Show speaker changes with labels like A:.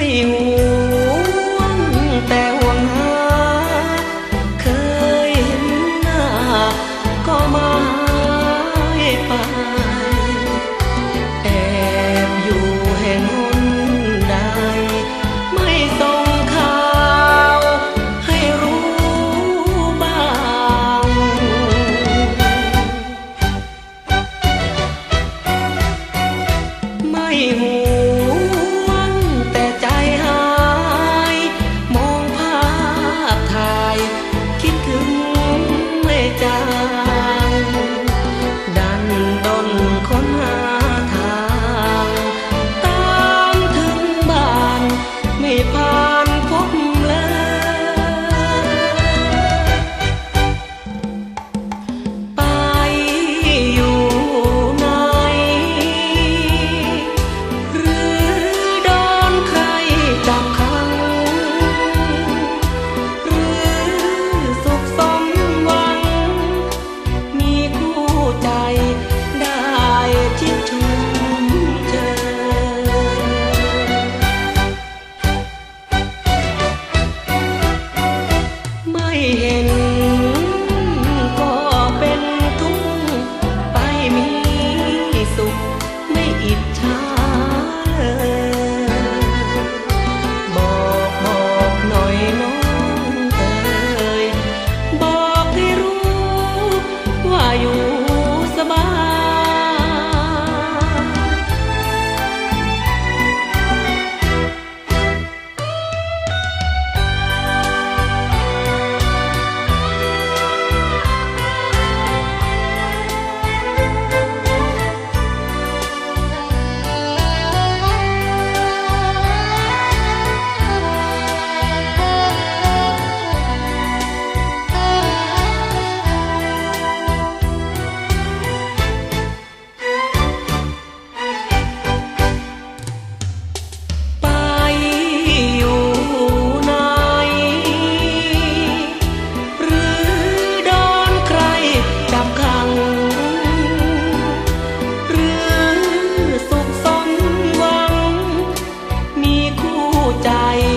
A: ห่วง down เห็น ก็เป็นทุกข์ไปมีสุขไม่อิจฉา ใจ